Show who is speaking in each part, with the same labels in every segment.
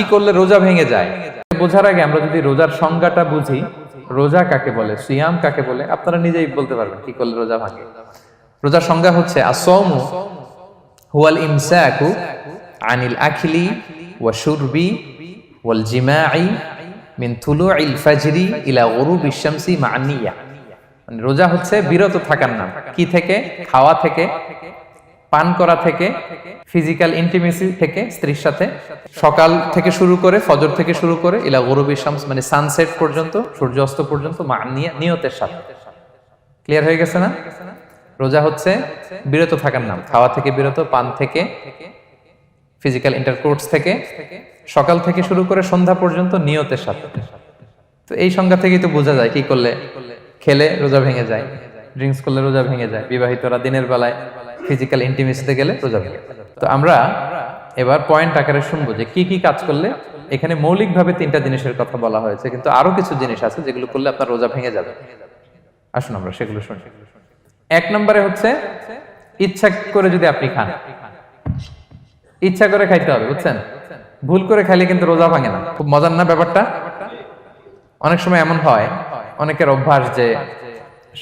Speaker 1: কি করলে রোজা ভেঙে যায়? বোঝার আগে আমরা যদি রোজার সংজ্ঞাটা বুঝি, রোজা কাকে বলে, সিয়াম কাকে বলে, আপনারা নিজেই বলতে পারবেন কি করলে রোজা ভাঙে। রোজার সংজ্ঞা হচ্ছে হুয়াল ইমসাকু আনিল আখিলি ওয়া শুরবি ওয়াল জিমাই মিন তুলুইল ফাজরি ইলা গুরুবিশ শামসি মা নিয়া মানে রোজা হচ্ছে বিরত থাকার নাম। কি থেকে? খাওয়া থেকে। পান করা থেকে ফিজিক্যাল ইন্টিমেসি থেকে স্ত্রীর সাথে, সকাল থেকে শুরু করে, ফজর থেকে শুরু করে, ইলা গরুবি শামস মানে সানসেট পর্যন্ত, সূর্যাস্ত পর্যন্ত নিয়তের সাথে। ক্লিয়ার হয়ে গেছে না? রোজা হচ্ছে বিরত থাকার নাম। খাওয়া থেকে বিরত, পান থেকে ফিজিক্যাল ইন্টারকোর্স থেকে, সকাল থেকে শুরু করে সন্ধ্যা পর্যন্ত নিয়তের সাথে। তো এই সংজ্ঞা থেকেই তো বোঝা যায়, কি করলে? খেলে রোজা ভেঙে যায় ড্রিঙ্কস করলে রোজা ভেঙে যায়, বিবাহিতরা দিনের বেলায় ফিজিক্যাল ইন্টিমেসিতে গেলে রোজা ভেঙে তো আমরা এবার পয়েন্ট আকারে শুনব যে কি কি কাজ করলে এখানে মৌলিকভাবে তিনটা জিনিসের কথা বলা হয়েছে, কিন্তু আরও কিছু জিনিস আছে যেগুলো করলে আপনার রোজা ভেঙে যাবে। আসুন আমরা সেগুলো শুনি। এক নম্বরে হচ্ছে ইচ্ছা করে যদি আপনি খান। ইচ্ছা করে খাইতে হবে, বুঝছেন? ভুল করে খাইলে কিন্তু রোজা ভাঙে না। খুব মজার না ব্যাপারটা? অনেক সময় এমন হয়, অনেকের অভ্যাস যে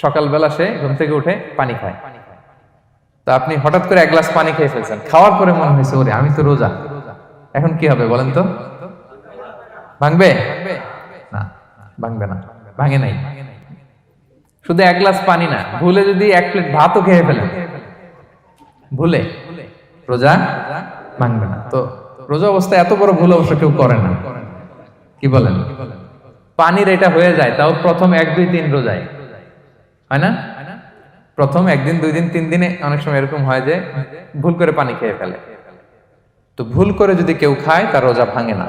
Speaker 1: সকালবেলা সে ঘুম থেকে উঠে পানি খায়। তো আপনি হঠাৎ করে এক গ্লাস পানি খেয়ে ফেলছেন। খাওয়ার পরে মনে হয়েছে, ওরে, আমি তো রোজা। এখন কি হবে বলেন তো? ভাঙবে? না ভাঙবে না, ভাঙে নাই। শুধু এক গ্লাস পানি না, ভুলে যদি এক প্লেট ভাতও খেয়ে ফেলেন। ভুলে? রোজা ভাঙবে না। তো রোজা অবস্থায় এত বড় ভুল অবশ্য কেউ করে না। কি বলেন? পানির এটা হয়ে যায়, তাও প্রথম এক, দুই, তিন রোজায়। হয় না? প্রথম একদিন দুই দিন তিন দিনে অনেক সময় এরকম হয় যে ভুল করে পানি খেয়ে ফেলে। তো ভুল করে যদি কেউ খায়, তার রোজা ভাঙে না।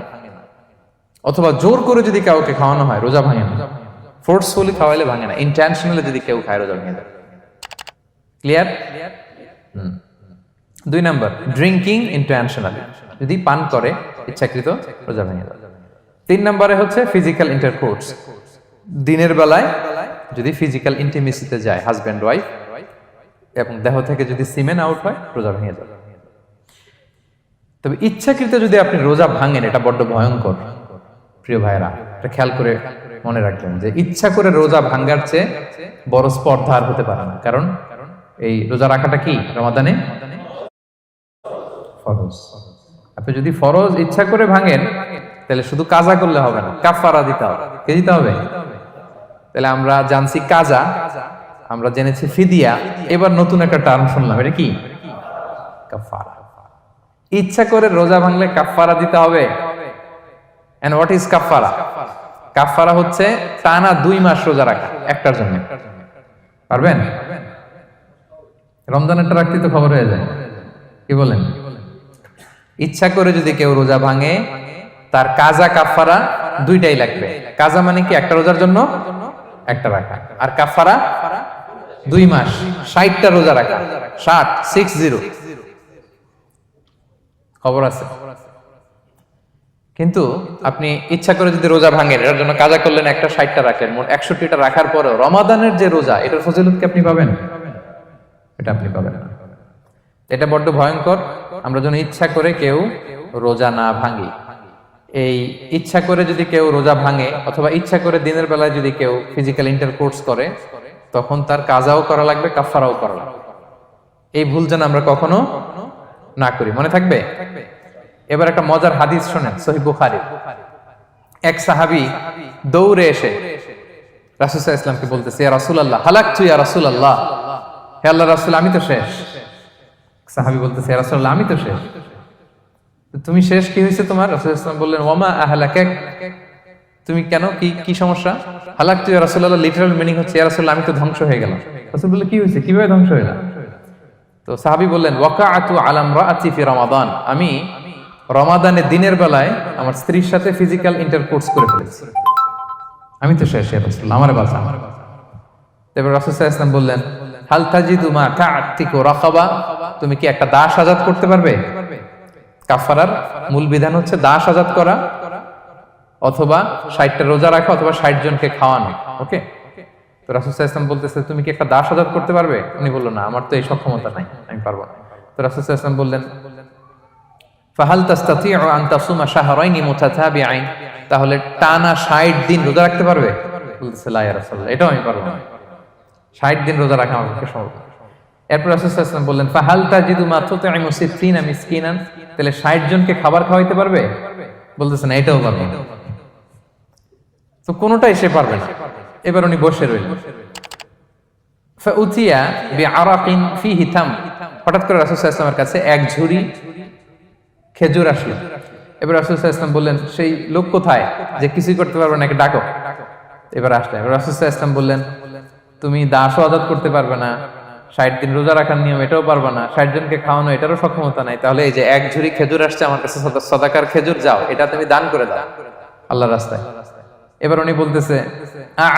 Speaker 1: অথবা জোর করে যদি কাউকে খাওয়ানো হয়, রোজা ভাঙে না। ফোর্সফুলি খাওয়াইলে ভাঙে না। ইন্টেনশনালি যদি কেউ খায়, রোজা ভেঙে ক্লিয়ার দুই নাম্বার ড্রিঙ্কিং ইন্টেনশনালি যদি পান করে, ইচ্ছাকৃত, রোজা ভেঙে যাবে তিন নম্বরে হচ্ছে ফিজিক্যাল ইন্টারকোর্স দিনের বেলায় যদি ফিজিক্যাল ইন্টিমেসিতে যায় হাজব্যান্ড ওয়াইফ এবং দেহ থেকে যদি সিমেন আউট হয়, রোজা ভেঙে যাবে। তবে ইচ্ছাকৃত যদি আপনি রোজা ভাঙেন, এটা বড্ড ভয়ঙ্কর। প্রিয় ভাইরা এটা খেয়াল করে মনে রাখবেন যে ইচ্ছা করে রোজা ভাঙ্গার চেয়ে বড় স্পর্ধা আর হতে পারে না। কারণ এই রোজা রাখাটা কি? রমাদানে ফরজ। আপনি যদি ফরজ ইচ্ছা করে ভাঙেন, তাহলে শুধু কাজা করলে হবে না। কাফারা দিতে হবে। কে দিতে হবে? তাহলে আমরা জানছি কাজা। আমরা জেনেছি ফিদিয়া, এবার নতুন একটা টার্ম শুনলাম, এটা কি? কাফারা ইচ্ছা করে রোজা ভাঙলে কাফারা দিতে হবে। হোয়াট ইজ কাফারা কাফারা হচ্ছে টানা দুই মাস রোজা রাখা, একটার জন্য। পারবেন? রমজানেরটা রাখতে তো খবর হয়ে যায়। কি বলেন? ইচ্ছা করে যদি কেউ রোজা ভাঙে, তার কাজা কাফারা দুইটাই লাগবে। কাজা মানে কি? একটা রোজার জন্য, একটা রাখা। আর কাফারা দুই মাস, ষাটটা রোজা রাখা। ষাট সিক্স জিরো খবর আছে? কিন্তু আপনি ইচ্ছা করে যদি রোজা ভাঙেন, এটার জন্য কাজা করলেন একটা, ষাটটা রাখলেন মোট একষট্টিটা রাখার পরেও রমাদানের যে রোজা, এটার ফজিলত কি আপনি পাবেন? এটা আপনি পাবেন এটা বড্ড ভয়ঙ্কর। আমরা যেন ইচ্ছা করে কেউ রোজা না ভাঙি। এই ইচ্ছা করে যদি কেউ রোজা ভাঙে, অথবা ইচ্ছা করে দিনের বেলায় যদি কেউ ফিজিক্যাল ইন্টারকোর্স করে তখন তার কাজাও করা লাগবে কাফারাও করা লাগবে। এই ভুল যেন আমরা কখনো না করি। মনে থাকবে? এবার একটা মজার হাদিস শোনেন সহি বুখারি। এক সাহাবি দৌড়ে এসে রাসুসাহ ইসলামকে বলতেছে, ইয়া রাসূলুল্লাহ, হালাকতু ইয়া রাসূলুল্লাহ? হে আল্লাহ রাসূল, আমি তো শেষ। সাহাবি বলতেছে, ইয়া রাসূলুল্লাহ, আমি তো শেষ। তুমি শেষ কি হয়েছে তোমার? রাসূল ইসলাম বললেন ওয়ামা আহলাকাক? তুমি কেন? কি কি সমস্যা? হালাকতু ইয়া রাসূলুল্লাহ লিটারাল মিনিং হচ্ছে রাসূলুল্লাহ, আমি তো ধ্বংস হয়ে গেলাম। রাসূল বললেন কি হয়েছে? কীভাবে ধ্বংস হয়ে গেলাম তো সাহাবি বললেন, ওয়াকাআতু আলাম রাআতি ফি রমাদান। আমি রমাদানের দিনের বেলায় আমার স্ত্রীর সাথে ফিজিক্যাল ইন্টারকোর্স করে ফেলেছি। আমি তো শেষ, ইয়া রাসূলুল্লাহ, আমার বাঁচা। তারপর রাসূল আলাইহি বললেন, হাল তাজিদু মা তা'তিকু রাকাবা? তুমি কি একটা দাস আজাদ করতে পারবে? কাফারার মূল বিধান হচ্ছে দাস আজাদ করা। অথবা ষাটটা রোজা রাখা অথবা ষাট জনকে খাওয়ানো, ওকে? তো রাসুল ইসলাম বলতেছে, তুমি কি একটা দাস আজাদ করতে পারবে? উনি বলল, না, আমার তো এই সক্ষমতা নাই, আমি পারব না। তো রাসুল ইসলাম বললেন, ফাহাল তাস্তাতিউ আন তাসুমা শাহরাইনি মুতাতাবিআইন? তাহলে টানা 60 দিন রোজা রাখতে পারবে? বলতেছে, লা ইয়া রাসূলুল্লাহ, এটাও আমি পারব না। 60 দিন রোজা রাখা আমার পক্ষে সম্ভব এরপর রাসূল সাল্লাল্লাহু বললেন, ফাহাল তাজিদু মা তুতঈমু সিত্তিনা মিসকিনান? তাহলে 60 জনকে খাবার খাওয়াইতে পারবে? বলতেছে, না, এটাও পারবে তো কোনোটাই সে পারবে না। এবার উনি বসে রইলেন। ফাউতিয়া বিআরাকিন ফিহি তাম হঠাৎ করে কাছে এক খেজুর আসলো। এবার বললেন, সেই লোক কোথায়? যে করতে পারবে না ডাকো। এবার আসলে। এবার বললেন, তুমি দাসও আজাদ করতে পারবে না। ষাট দিন রোজা রাখার নিয়ম এটাও পারবে না। ষাট জনকে খাওয়ানো এটারও সক্ষমতা নাই। তাহলে এই যে এক ঝুড়ি খেজুর আসছে, আমার কাছে সদাকার খেজুর যাও। এটা তুমি দান করে দাও। আল্লাহ রাস্তায়। এবার উনি বলতেছে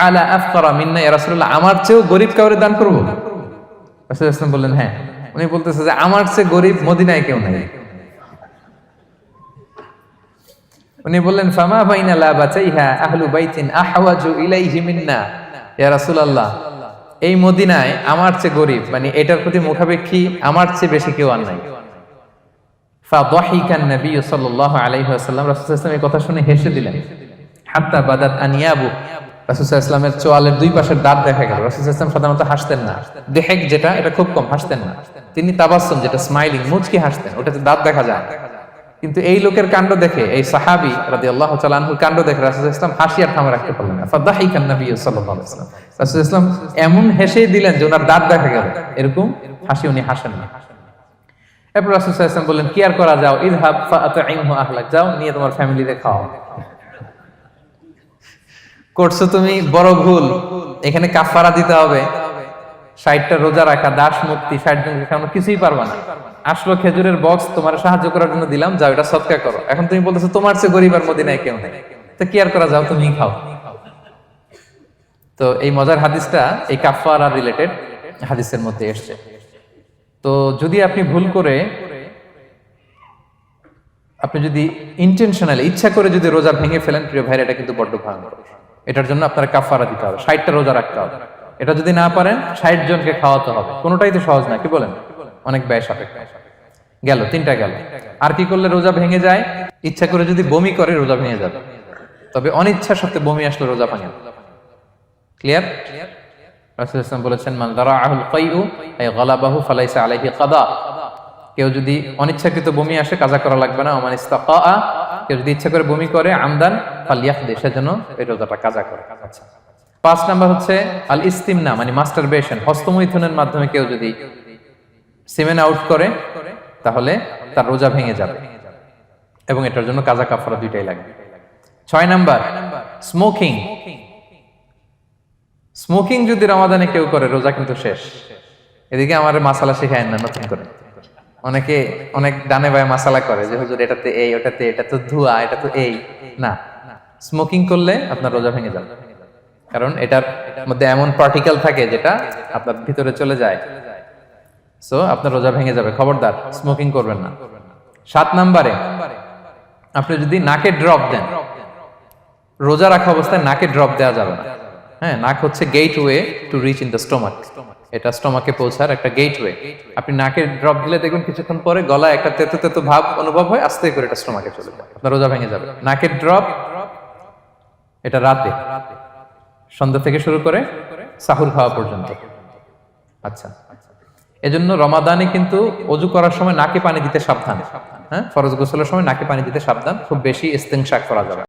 Speaker 1: আলা আফকারা মিন্না ইয়া রাসূলুল্লাহ, আমার চেয়েও গরিব কাউরে দান করব? রাসূল ইসলাম বললেন হ্যাঁ। উনি বলতেছে যে, আমার চেয়ে গরিব মদিনায় কেউ নাই। উনি বললেন, ফামা বাইনা লা বাতাইহা আহলু বাইতিন আহওয়াজু ইলাইহি মিন্না ইয়া রাসূলুল্লাহ। এই মদিনায় আমার চেয়ে গরিব মানে এটার প্রতি মুখাপেক্ষী আমার চেয়ে বেশি কেউ আর নাই। ফাদাহিকান নবী সাল্লাল্লাহু আলাইহি ওয়াসাল্লাম রাসূল ওয়াসাল্লাম এই কথা শুনে হেসে দিলেন। হাত্তা বাদাত আনিয়াবু আলাইহি ওয়াসাল্লামের চোয়ালের দুই পাশের দাঁত দেখা গেল। রাসূল ওয়াসাল্লাম সাধারণত হাসতেন না। দেহেক যেটা, এটা খুব কম হাসতেন না। তিনি তাবাসসুম, যেটা স্মাইলিং, মুচকি হাসতেন। ওটাতে দাঁত দেখা যায়। কিন্তু এই লোকের কাণ্ড দেখে, এই সাহাবি রাদিয়াল্লাহু তাআলা আনহুর কাণ্ড দেখে রাসূল ইসলাম হাসি আর থামে রাখতে পারলেন না। ফাদাহিকান নবী সাল্লাল্লাহু আলাইহি ওয়াসাল্লাম। রাসূল ইসলাম এমন হেসে দিলেন যে ওনার দাঁত দেখা গেল। এরকম হাসি উনি হাসেন না। এরপর রাসূল ওয়াসাল্লাম বললেন, কি আর করা যাও? ইযহাব ফাআতইমহু আহলাক। যাও, নিয়ে তোমার ফ্যামিলিতে খাও করছ তুমি? বড় ভুল। এখানে কাফারা দিতে হবে। ষাটটা রোজা রাখা, দাস মুক্তি, ষাট জনকে খাওয়ানো, কিছুই পারবা না। আসলো খেজুরের বক্স তোমার সাহায্য করার জন্য দিলাম, যাও, এটা সৎকার করো। এখন তুমি বলতেছো, তোমার চেয়ে গরিব আর মদিনায় কেউ নেই। তো কি আর করা যাও? তুমি খাও। তো এই মজার হাদিসটা এই কাফারা রিলেটেড হাদিসের মধ্যে এসছে। তো যদি আপনি ভুল করে, আপনি যদি ইন্টেনশনালি ইচ্ছা করে যদি রোজা ভেঙে ফেলেন, প্রিয় ভাইরা, এটা কিন্তু বড্ড ভয়ঙ্কর। এটার জন্য আপনার কাফারা দিতে হবে, ষাটটা রোজা রাখতে হবে। এটা যদি না পারেন, ষাট জনকে খাওয়াতে হবে। কোনোটাই তো সহজ না, কি বলেন? অনেক ব্যয় সাপেক্ষ। গেল, তিনটা গেল। আর কি করলে রোজা ভেঙে যায়? ইচ্ছা করে যদি বমি করে, রোজা ভেঙে যাবে। তবে অনিচ্ছা সত্ত্বে বমি আসলে রোজা ভাঙে ক্লিয়ার কেউ যদি অনিচ্ছাকৃত বমি আসে, কাজা করা লাগবে না। কেউ যদি ইচ্ছা করে বমি করে, আমদান ফালিয়াখদি সেজন্য এই রোজাটা কাজা করে। আচ্ছা। পাঁচ নাম্বার হচ্ছে আল ইস্তিমনা মানে মাস্টারবেশন, হস্তমৈথুনের মাধ্যমে কেউ যদি সিমেন আউট করে, তাহলে তার রোজা ভেঙে যাবে। এবং এটার জন্য কাজা কাফারা দুইটাই লাগে। ছয় নাম্বার, স্মোকিং। স্মোকিং যদি রমাদানে কেউ করে, রোজা কিন্তু শেষ। এদিকে আমার মাসালা শেখায় না, নতুন করে। অনেকে অনেক ডানে বায়ে মাসালা করে যে, হুজুর, এটাতে এই, ওটাতে এটা তো ধোঁয়া এটা তো এই। না। স্মোকিং করলে আপনার রোজা ভেঙে যাবে। কারণ এটার মধ্যে এমন পার্টিকেল থাকে যেটা আপনার ভিতরে চলে যায়। সো আপনার রোজা ভেঙে যাবে। খবরদার স্মোকিং করবেন না। সাত নাম্বারে, আপনি যদি নাকে ড্রপ দেন, রোজা রাখা অবস্থায় নাকে ড্রপ দেওয়া যাবে না। হ্যাঁ নাক হচ্ছে gateway to reach in the stomach এটা স্টোমাকে পৌঁছার একটা গেট ওয়ে আপনি নাকে ড্রপ দিলে দেখবেন কিছুক্ষণ পরে গলায় একটা তেতো তেতো ভাব অনুভব হয়, আস্তে করে এটা স্টোমাকে চলে যায়। আপনার রোজা ভেঙে যাবে। নাকের ড্রপ এটা রাতে, সন্ধ্যা থেকে শুরু করে সাহুর খাওয়া পর্যন্ত। আচ্ছা। এজন্য রমাদানে কিন্তু অজু করার সময় নাকে পানি দিতে সাবধান। হ্যাঁ? ফরজ গোসলের সময় নাকে পানি দিতে সাবধান। খুব বেশি ইস্তেংশাক করা যাবে।